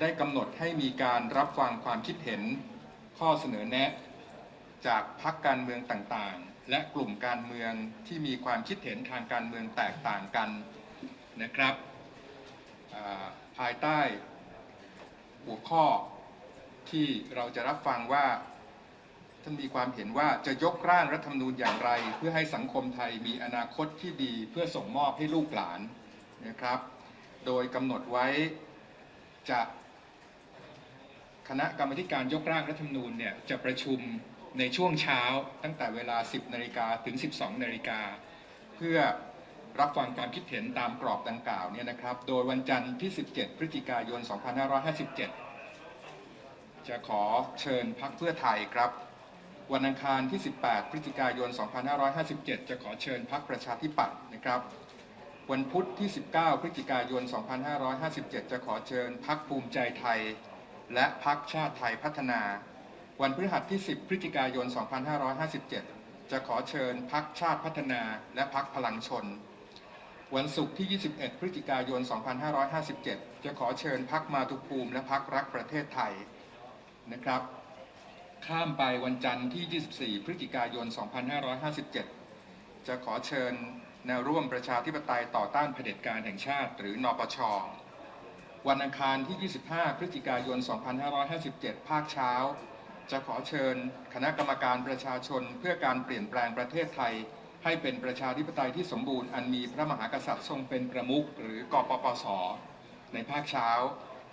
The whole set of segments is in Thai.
ได้กำหนดให้มีการรับฟังความคิดเห็น ข้อเสนอแนะ จากพรรคการเมืองต่างๆ และกลุ่มการเมืองที่มีความคิดเห็นทางการเมืองแตกต่างกันนะครับภายใต้หัวข้อที่เราจะรับฟังว่าท่านมีความเห็นว่าจะยกร่างรัฐธรรมนูญอย่างไร เพื่อให้สังคมไทยมีอนาคตที่ดีเพื่อส่งมอบให้ลูกหลานนะครับ โดยกำหนดไว้จะ คณะกรรมการยกร่างรัฐธรรมนูญเนี่ยจะประชุมในช่วงเช้าตั้งแต่เวลา 10นาฬิกาถึง 12นาฬิกาเพื่อรับฟังความคิดเห็นตามกรอบดังกล่าวเนี่ยนะครับ โดยวันจันทร์ที่ 17 พฤศจิกายน 2557 จะขอเชิญพักเพื่อไทยครับ วันอังคารที่ 18 พฤศจิกายน 2557 จะขอเชิญพักประชาธิปัตย์นะครับ วันพุธที่ 19 พฤศจิกายน 2557 จะขอเชิญพักภูมิใจไทย และพักชาติไทยพัฒนา วันพฤหัสที่ 10 พฤศจิกายน 2557 จะขอเชิญพักชาติพัฒนา และพักพลังชน วันศุกร์ที่ 21 พฤศจิกายน 2557 จะขอเชิญพักมาตุภูมิและพักรักประเทศไทยนะครับ ข้ามไปวันจันทร์ที่ 24 พฤศจิกายน 2557 จะขอเชิญแนวร่วมประชาธิปไตยต่อต้านเผด็จการแห่งชาติ หรือนปช วันอังคารที่ 25 พฤศจิกายน 2557 ภาคเช้า จะขอเชิญคณะกรรมการประชาชน เพื่อการเปลี่ยนแปลงประเทศไทย ให้เป็นประชาธิปไตยที่สมบูรณ์อันมีพระมหากษัตริย์ทรงเป็นประมุขหรือกปปส ในภาคเช้า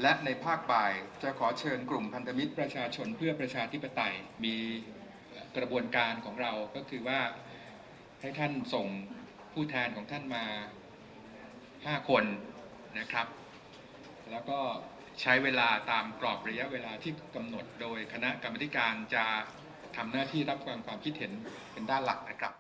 และในภาคบ่ายจะขอเชิญกลุ่มพันธมิตรประชาชนเพื่อประชาธิปไตยมีกระบวนการของเราก็คือว่าให้ท่านส่งผู้แทนของท่านมา 5 คนนะครับ แล้วก็ใช้เวลาตามกรอบระยะเวลาที่กำหนดโดยคณะกรรมการจะทำหน้าที่รับฟังความคิดเห็นเป็นด้านหลักนะครับ